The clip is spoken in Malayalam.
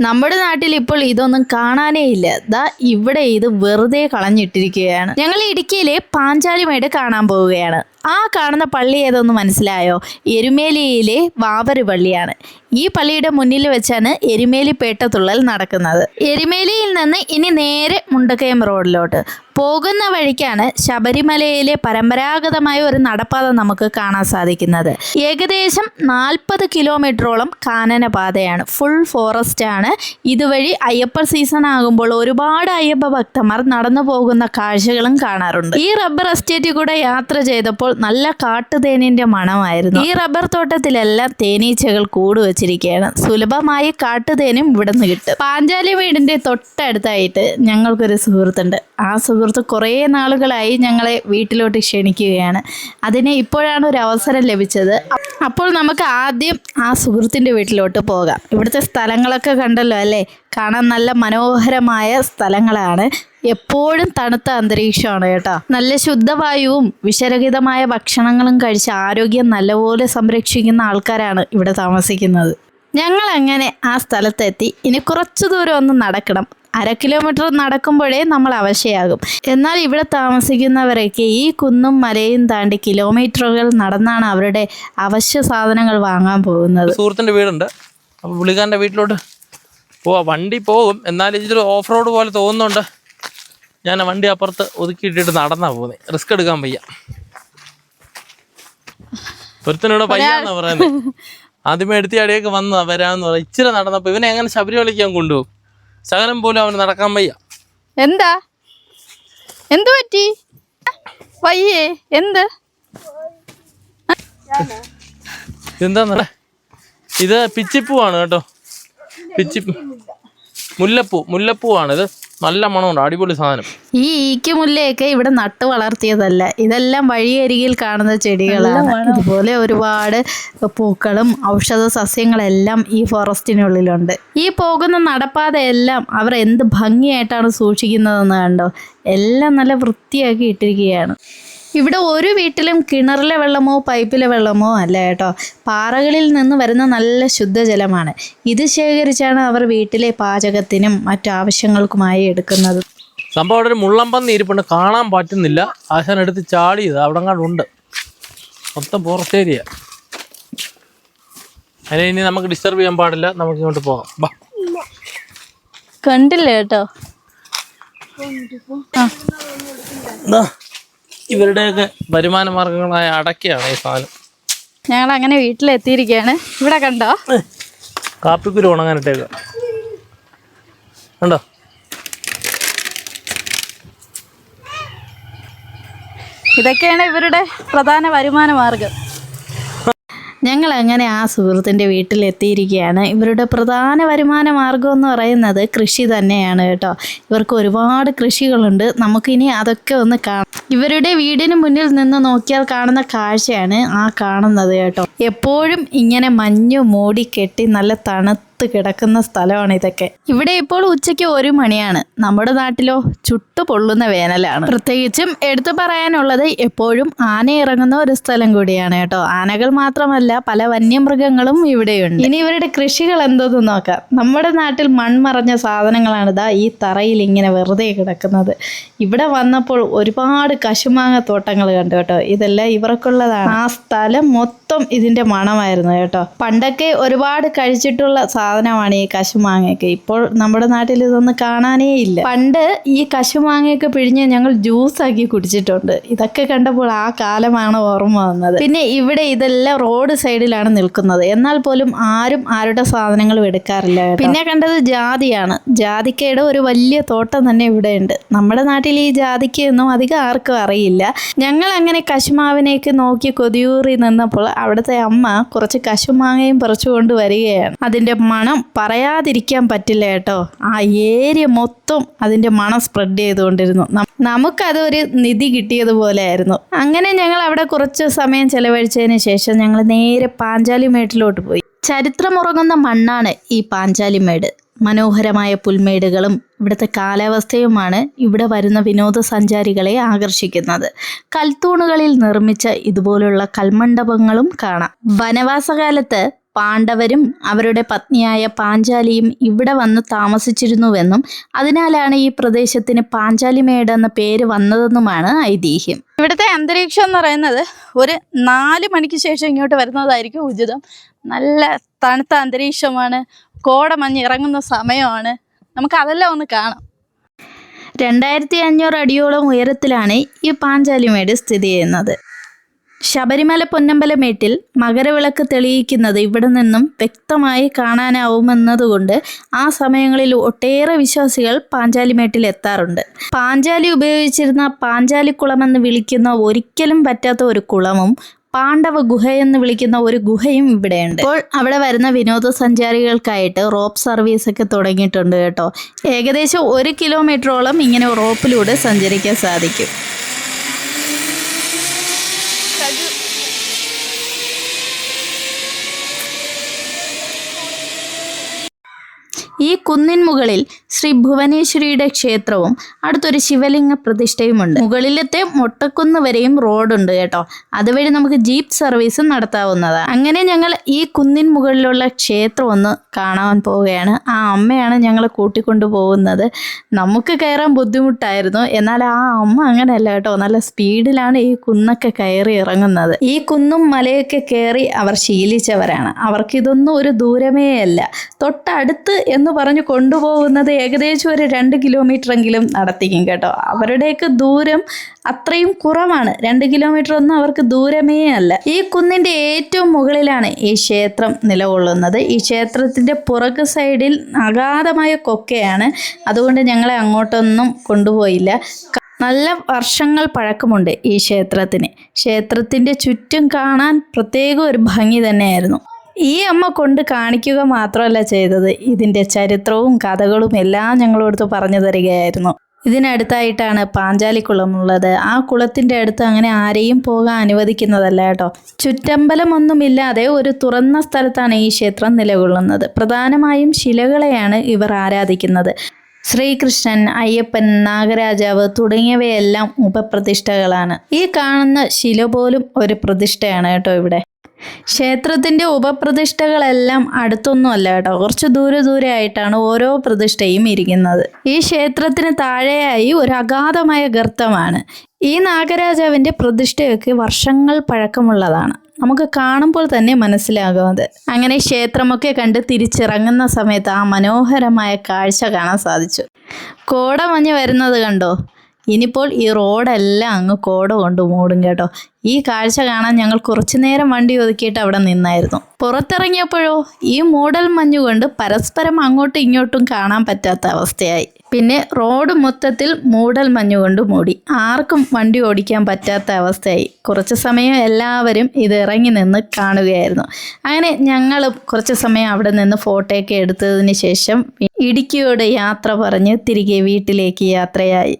നമ്മുടെ നാട്ടിൽ ഇപ്പോൾ ഇതൊന്നും കാണാനേ ഇല്ല. ദാ ഇവിടെ ഇത് വെറുതെ കളഞ്ഞിട്ടിരിക്കുകയാണ്. ഞങ്ങൾ ഇടുക്കിയിലെ പാഞ്ചാലിമേട് കാണാൻ പോവുകയാണ്. ആ കാണുന്ന പള്ളി ഏതൊന്ന് മനസ്സിലായോ? എരുമേലിയിലെ വാവര് പള്ളിയാണ്. ഈ പള്ളിയുടെ മുന്നിൽ വെച്ചാണ് എരുമേലി പേട്ടത്തുള്ളൽ നടക്കുന്നത്. എരുമേലിയിൽ നിന്ന് ഇനി നേരെ മുണ്ടക്കയം റോഡിലോട്ട്. പോകുന്ന വഴിക്കാണ് ശബരിമലയിലെ പരമ്പരാഗതമായ ഒരു നടപ്പാത നമുക്ക് കാണാൻ സാധിക്കുന്നത്. ഏകദേശം നാൽപ്പത് കിലോമീറ്ററോളം കാനനപാതയാണ് ഫുൾ ഫോറസ്റ്റ് ആണ്. ഇതുവഴി അയ്യപ്പ സീസൺ ആകുമ്പോൾ ഒരുപാട് അയ്യപ്പ ഭക്തന്മാർ നടന്നു പോകുന്ന കാഴ്ചകളും കാണാറുണ്ട്. ഈ റബ്ബർ എസ്റ്റേറ്റിൽ കൂടെ യാത്ര ചെയ്തപ്പോൾ നല്ല കാട്ടുതേനിന്റെ മണമായിരുന്നു. ഈ റബ്ബർ തോട്ടത്തിലെല്ലാം തേനീച്ചകൾ കൂട് വെച്ചിരിക്കുകയാണ് സുലഭമായി കാട്ടുതേനും ഇവിടെ നിന്ന് കിട്ടും. പാഞ്ചാലി വീടിന്റെ തൊട്ടടുത്തായിട്ട് ഞങ്ങൾക്കൊരു സുഹൃത്തുണ്ട്. ആ സുഹൃത്ത് കുറേ നാളുകളായി ഞങ്ങളെ വീട്ടിലോട്ട് ക്ഷണിക്കുകയാണ്. അതിന് ഇപ്പോഴാണ് ഒരു അവസരം ലഭിച്ചത്. അപ്പോൾ നമുക്ക് ആദ്യം ആ സുഹൃത്തിന്റെ വീട്ടിലോട്ട് പോകാം. ഇവിടുത്തെ സ്ഥലങ്ങളൊക്കെ കണ്ടല്ലോ അല്ലേ? കാണാൻ നല്ല മനോഹരമായ സ്ഥലങ്ങളാണ്. എപ്പോഴും തണുത്ത അന്തരീക്ഷമാണ് കേട്ടോ. നല്ല ശുദ്ധവായുവും വിഷരഹിതമായ ഭക്ഷണങ്ങളും കഴിച്ച് ആരോഗ്യം നല്ലപോലെ സംരക്ഷിക്കുന്ന ആൾക്കാരാണ് ഇവിടെ താമസിക്കുന്നത്. ഞങ്ങൾ അങ്ങനെ ആ സ്ഥലത്തെത്തി ഇനി കുറച്ചു ദൂരം ഒന്ന് നടക്കണം. അര കിലോമീറ്റർ നടക്കുമ്പോഴേ നമ്മൾ അവശയാകും. എന്നാൽ ഇവിടെ താമസിക്കുന്നവരൊക്കെ ഈ കുന്നും മലയും താണ്ടി കിലോമീറ്ററുകൾ നടന്നാണ് അവരുടെ അവശ്യ സാധനങ്ങൾ വാങ്ങാൻ പോകുന്നത്. സുഹൃത്തിന്റെ വീടുണ്ട്. അപ്പോൾ പുള്ളിക്കാരന്റെ വീട്ടിലോട്ട് പോവാ. വണ്ടി പോകും. എന്നാൽ ഇതൊരു ഓഫ് റോഡ് പോലെ തോന്നുന്നുണ്ട്. ഞാൻ വണ്ടി അപ്പുറത്ത് ഒതുക്കിയിട്ടിട്ട് നടന്നാ പോകുന്നത് റിസ്ക് എടുക്കാൻ വയ്യ. പൊരുത്തനോട് പയ്യാന്നാ പറയുന്നത് ആദ്യമേ എടുത്തിയാടിയൊക്കെ വന്നതാ വരാന്ന് പറയാം ഇച്ചിരി നടന്നപ്പോ ഇവനെ എങ്ങനെ ശബരിമലയ്ക്ക് ഞാൻ കൊണ്ടുപോകും? ശകലം പോലും അവന് നടക്കാൻ വയ്യ. എന്താ? എന്തു പറ്റി? വയ്യേ. എന്ത്? ഇതെന്താ ഇത് പിച്ചിപ്പൂവാണ് കേട്ടോ. പിച്ചിപ്പൂ മുല്ലപ്പൂ. മുല്ലപ്പൂവാണ് ഇത് നല്ല മണമുണ്ട് അടിപൊളി സാധനം. ഈ ഈക്കുമുല്ലയൊക്കെ ഇവിടെ നട്ടു വളർത്തിയതല്ല. ഇതെല്ലാം വഴിയരികിൽ കാണുന്ന ചെടികളാണ്. ഇതുപോലെ ഒരുപാട് പൂക്കളും ഔഷധ സസ്യങ്ങളെല്ലാം ഈ ഫോറസ്റ്റിനുള്ളിലുണ്ട്. ഈ പോകുന്ന നടപ്പാതയെല്ലാം അവർ എന്ത് ഭംഗിയായിട്ടാണ് സൂക്ഷിക്കുന്നതെന്ന് കണ്ടോ? എല്ലാം നല്ല വൃത്തിയാക്കി ഇട്ടിരിക്കുകയാണ്. ഇവിടെ ഒരു വീട്ടിലും കിണറിലെ വെള്ളമോ പൈപ്പിലെ വെള്ളമോ അല്ല കേട്ടോ. പാറകളിൽ നിന്ന് വരുന്ന നല്ല ശുദ്ധജലമാണ്. ഇത് ശേഖരിച്ചാണ് അവർ വീട്ടിലെ പാചകത്തിനും മറ്റു ആവശ്യങ്ങൾക്കുമായി എടുക്കുന്നത്. സംഭവം അവിടെ ഒരു മുള്ളമ്പന്നി ഇരിപ്പുണ്ട് കാണാൻ പറ്റുന്നില്ല. ആശാൻ എടുത്ത് ചാടിയത് അവിടെ ഉണ്ട്. മൊത്തം പുറത്തേരിയ അതിനെ ഇനി നമുക്ക് ഡിസ്റ്റർബ് ചെയ്യാൻ പാടില്ല. നമുക്ക് ഇങ്ങോട്ട് പോകാം. ബാ. കണ്ടില്ല കേട്ടോ? ദാ, ഇവരുടെയൊക്കെ വരുമാന മാർഗങ്ങളായ അടക്കയാണ് ഈ സാധനം. ഞങ്ങൾ അങ്ങനെ വീട്ടിലെത്തിയിരിക്കുകയാണ് ഇവിടെ കണ്ടോ? കാപ്പിക്കുരു ഉണങ്ങാനിട്ടേക്ക. കണ്ടോ? ഇതൊക്കെയാണ് ഇവരുടെ പ്രധാന വരുമാന മാർഗം. ഞങ്ങൾ അങ്ങനെ ആ സുഹൃത്തിന്റെ വീട്ടിലെത്തിയിരിക്കുകയാണ്? ഇവരുടെ പ്രധാന വരുമാന മാർഗം എന്ന് പറയുന്നത് കൃഷി തന്നെയാണ് കേട്ടോ. ഇവർക്ക് ഒരുപാട് കൃഷികളുണ്ട്. നമുക്കിനി അതൊക്കെ ഒന്ന് കാണാം. ഇവരുടെ വീടിന് മുന്നിൽ നിന്ന് നോക്കിയാൽ കാണുന്ന കാഴ്ചയാണ് ആ കാണുന്നത് കേട്ടോ. എപ്പോഴും ഇങ്ങനെ മഞ്ഞു മൂടി കെട്ടി നല്ല തണുത്ത് കിടക്കുന്ന സ്ഥലമാണ് ഇതൊക്കെ. ഇവിടെ ഇപ്പോൾ ഉച്ചയ്ക്ക് ഒരു മണിയാണ്. നമ്മുടെ നാട്ടിലോ ചുട്ടു പൊള്ളുന്ന വേനലാണ്. പ്രത്യേകിച്ചും എടുത്തു പറയാനുള്ളത് എപ്പോഴും ആന ഇറങ്ങുന്ന ഒരു സ്ഥലം കൂടിയാണ് കേട്ടോ. ആനകൾ മാത്രമല്ല പല വന്യമൃഗങ്ങളും ഇവിടെയുണ്ട്. ഇനി ഇവരുടെ കൃഷികൾ എന്തോന്ന് നോക്കാം. നമ്മുടെ നാട്ടിൽ മൺമറഞ്ഞ സാധനങ്ങളാണ് ഇതാ ഈ തറയിൽ ഇങ്ങനെ വെറുതെ കിടക്കുന്നത്. ഇവിടെ വന്നപ്പോൾ ഒരുപാട് കശുമാങ്ങ തോട്ടങ്ങൾ കണ്ടു കേട്ടോ. ഇതെല്ലാം ഇവർക്കുള്ളതാണ്. ആ സ്ഥലം മൊത്തം ഇതിന്റെ മണമായിരുന്നു കേട്ടോ. പണ്ടൊക്കെ ഒരുപാട് കഴിച്ചിട്ടുള്ള സാധനമാണ് ഈ കശുമാങ്ങയൊക്കെ. ഇപ്പോൾ നമ്മുടെ നാട്ടിൽ ഇതൊന്നും കാണാനേ ഇല്ല. പണ്ട് ഈ കശുമാങ്ങയൊക്കെ പിഴിഞ്ഞ് ഞങ്ങൾ ജ്യൂസ് ആക്കി കുടിച്ചിട്ടുണ്ട്. ഇതൊക്കെ കണ്ടപ്പോൾ ആ കാലമാണ് ഓർമ്മ വന്നത്. പിന്നെ ഇവിടെ ഇതെല്ലാം റോഡ് സൈഡിലാണ് നിൽക്കുന്നത്. എന്നാൽ പോലും ആരും ആരുടെ സാധനങ്ങളും എടുക്കാറില്ല. പിന്നെ കണ്ടത് ജാതിയാണ്. ജാതിക്കയുടെ ഒരു വലിയ തോട്ടം തന്നെ ഇവിടെ ഉണ്ട്. നമ്മുടെ നാട്ടിൽ ഈ ജാതിക്കയൊന്നും അധികം ആർക്കും അറിയില്ല. ഞങ്ങൾ അങ്ങനെ കശുമാവിനേക്ക് നോക്കി കൊതിയൂറി നിന്നപ്പോൾ അവിടുത്തെ അമ്മ കുറച്ച് കശുമാങ്ങയും പറിച്ചുകൊണ്ട് അതിന്റെ മണം പറയാതിരിക്കാൻ പറ്റില്ല കേട്ടോ. ആ ഏരിയ മൊത്തം അതിന്റെ മണം സ്പ്രെഡ് ചെയ്തുകൊണ്ടിരുന്നു. നമുക്കത് നമുക്കതൊരു നിധി കിട്ടിയതുപോലെ ആയിരുന്നു. അങ്ങനെ ഞങ്ങൾ അവിടെ കുറച്ച് സമയം ചെലവഴിച്ചതിന് ശേഷം ഞങ്ങൾ നേരെ പാഞ്ചാലിമേട്ടിലോട്ട് പോയി. ചരിത്രമുറങ്ങുന്ന മണ്ണാണ് ഈ പാഞ്ചാലിമേട് മനോഹരമായ പുൽമേടുകളും ഇവിടുത്തെ കാലാവസ്ഥയുമാണ് ഇവിടെ വരുന്ന വിനോദസഞ്ചാരികളെ ആകർഷിക്കുന്നത്. കൽത്തൂണുകളിൽ നിർമ്മിച്ച ഇതുപോലുള്ള കൽമണ്ഡപങ്ങളും കാണാം. വനവാസകാലത്ത് പാണ്ഡവരും അവരുടെ പത്നിയായ പാഞ്ചാലിയും ഇവിടെ വന്ന് താമസിച്ചിരുന്നുവെന്നും അതിനാലാണ് ഈ പ്രദേശത്തിന് പാഞ്ചാലിമേട് എന്ന പേര് വന്നതെന്നുമാണ് ഐതിഹ്യം. ഇവിടുത്തെ അന്തരീക്ഷം എന്ന് പറയുന്നത് ഒരു നാല് മണിക്ക് ശേഷം ഇങ്ങോട്ട് വരുന്നതായിരിക്കും ഉചിതം. നല്ല തണുത്ത അന്തരീക്ഷമാണ് കോടമഞ്ഞ് ഇറങ്ങുന്ന സമയമാണ്. നമുക്ക് അതെല്ലാം ഒന്ന് കാണാം. രണ്ടായിരത്തി അഞ്ഞൂറ് അടിയോളം ഉയരത്തിലാണ് ഈ പാഞ്ചാലിമേട് സ്ഥിതി ചെയ്യുന്നത്. ശബരിമല പൊന്നമ്പലമേട്ടിൽ മകരവിളക്ക് തെളിയിക്കുന്നത് ഇവിടെ നിന്നും വ്യക്തമായി കാണാനാവുമെന്നതുകൊണ്ട് ആ സമയങ്ങളിൽ ഒട്ടേറെ വിശ്വാസികൾ പാഞ്ചാലിമേട്ടിൽ എത്താറുണ്ട്. പാഞ്ചാലി ഉപയോഗിച്ചിരുന്ന പാഞ്ചാലിക്കുളമെന്ന് വിളിക്കുന്ന ഒരിക്കലും പറ്റാത്ത ഒരു കുളവും പാണ്ഡവ എന്ന് വിളിക്കുന്ന ഒരു ഗുഹയും ഇവിടെയുണ്ട്. ഇപ്പോൾ അവിടെ വരുന്ന വിനോദസഞ്ചാരികൾക്കായിട്ട് റോപ്പ് സർവീസ് ഒക്കെ തുടങ്ങിയിട്ടുണ്ട് കേട്ടോ. ഏകദേശം ഒരു കിലോമീറ്ററോളം ഇങ്ങനെ റോപ്പിലൂടെ സഞ്ചരിക്കാൻ സാധിക്കും. ഈ കുന്നിൻ മുകളിൽ ശ്രീ ഭുവനേശ്വരിയുടെ ക്ഷേത്രവും അടുത്തൊരു ശിവലിംഗ പ്രതിഷ്ഠയുമുണ്ട്. മുകളിലത്തെ മൊട്ടക്കുന്ന് വരെയും റോഡുണ്ട് കേട്ടോ. അതുവഴി നമുക്ക് ജീപ്പ് സർവീസും നടത്താവുന്നതാണ് അങ്ങനെ ഞങ്ങൾ ഈ കുന്നിൻ മുകളിലുള്ള ക്ഷേത്രം ഒന്ന് കാണാൻ പോവുകയാണ്. ആ അമ്മയാണ് ഞങ്ങളെ കൂട്ടിക്കൊണ്ടു പോകുന്നത്. നമുക്ക് കയറാൻ ബുദ്ധിമുട്ടായിരുന്നു. എന്നാൽ ആ അമ്മ അങ്ങനെയല്ല കേട്ടോ. നല്ല സ്പീഡിലാണ് ഈ കുന്നൊക്കെ കയറി ഇറങ്ങുന്നത്. ഈ കുന്നും മലയൊക്കെ കയറി അവർ ശീലിച്ചവരാണ്. അവർക്കിതൊന്നും ഒരു ദൂരമേ അല്ല തൊട്ടടുത്ത് എന്ന് പറഞ്ഞ് കൊണ്ടുപോകുന്നത് ഏകദേശം ഒരു രണ്ട് കിലോമീറ്റർ എങ്കിലും നടത്തിക്കും കേട്ടോ. അവരുടെയൊക്കെ ദൂരം അത്രയും കുറവാണ്. രണ്ട് കിലോമീറ്റർ ഒന്നും അവർക്ക് ദൂരമേ അല്ല. ഈ കുന്നിന്റെ ഏറ്റവും മുകളിലാണ് ഈ ക്ഷേത്രം നിലകൊള്ളുന്നത്. ഈ ക്ഷേത്രത്തിന്റെ പുറകു സൈഡിൽ അഗാധമായ കൊക്കയാണ്. അതുകൊണ്ട് ഞങ്ങളെ അങ്ങോട്ടൊന്നും കൊണ്ടുപോയില്ല. നല്ല വർഷങ്ങൾ പഴക്കമുണ്ട് ഈ ക്ഷേത്രത്തിന്. ക്ഷേത്രത്തിന്റെ ചുറ്റും കാണാൻ പ്രത്യേക ഒരു ഭംഗി തന്നെയായിരുന്നു. ഈ അമ്മ കൊണ്ട് കാണിക്കുക മാത്രമല്ല ചെയ്തത്. ഇതിന്റെ ചരിത്രവും കഥകളും എല്ലാം ഞങ്ങളോടത്ത് പറഞ്ഞു തരികയായിരുന്നു. ഇതിനടുത്തായിട്ടാണ് പാഞ്ചാലിക്കുളം ഉള്ളത് ആ കുളത്തിന്റെ അടുത്ത് അങ്ങനെ ആരെയും പോകാൻ അനുവദിക്കുന്നതല്ല കേട്ടോ. ചുറ്റമ്പലമൊന്നുമില്ലാതെ ഒരു തുറന്ന സ്ഥലത്താണ് ഈ ക്ഷേത്രം നിലകൊള്ളുന്നത്. പ്രധാനമായും ശിലകളെയാണ് ഇവർ ആരാധിക്കുന്നത്. ശ്രീകൃഷ്ണൻ അയ്യപ്പൻ നാഗരാജാവ് തുടങ്ങിയവയെല്ലാം ഉപപ്രതിഷ്ഠകളാണ്. ഈ കാണുന്ന ശില പോലും ഒരു പ്രതിഷ്ഠയാണ് കേട്ടോ ഇവിടെ. ക്ഷേത്രത്തിന്റെ ഉപപ്രതിഷ്ഠകളെല്ലാം അടുത്തൊന്നുമല്ല കേട്ടോ. കുറച്ച് ദൂരെ ദൂരെ ആയിട്ടാണ് ഓരോ പ്രതിഷ്ഠയും ഇരിക്കുന്നത്. ഈ ക്ഷേത്രത്തിന് താഴെയായി ഒരു അഗാധമായ ഗർത്തമാണ്. ഈ നാഗരാജാവിന്റെ പ്രതിഷ്ഠയൊക്കെ വർഷങ്ങൾ പഴക്കമുള്ളതാണ്. നമുക്ക് കാണുമ്പോൾ തന്നെ മനസ്സിലാകും അത്. അങ്ങനെ ക്ഷേത്രമൊക്കെ കണ്ട് തിരിച്ചിറങ്ങുന്ന സമയത്ത് ആ മനോഹരമായ കാഴ്ച കാണാൻ സാധിച്ചു. കോടമഞ്ഞ് വരുന്നത് കണ്ടോ? ഇനിയിപ്പോൾ ഈ റോഡെല്ലാം അങ്ങ് കോട കൊണ്ട് മൂടും കേട്ടോ. ഈ കാഴ്ച കാണാൻ ഞങ്ങൾ കുറച്ചു നേരം വണ്ടി ഒതുക്കിയിട്ട് അവിടെ നിന്നായിരുന്നു. പുറത്തിറങ്ങിയപ്പോഴോ ഈ മൂടൽ മഞ്ഞുകൊണ്ട് പരസ്പരം അങ്ങോട്ടും ഇങ്ങോട്ടും കാണാൻ പറ്റാത്ത അവസ്ഥയായി. പിന്നെ റോഡ് മൊത്തത്തിൽ മൂടൽ മഞ്ഞുകൊണ്ട് മൂടി. ആർക്കും വണ്ടി ഓടിക്കാൻ പറ്റാത്ത അവസ്ഥയായി. കുറച്ച് സമയം എല്ലാവരും ഇത് ഇറങ്ങി നിന്ന് കാണുകയായിരുന്നു. അങ്ങനെ ഞങ്ങൾ കുറച്ച് സമയം അവിടെ നിന്ന് ഫോട്ടോയൊക്കെ എടുത്തതിന് ശേഷം ഇടുക്കിയോട് യാത്ര പറഞ്ഞ് തിരികെ വീട്ടിലേക്ക് യാത്രയായി.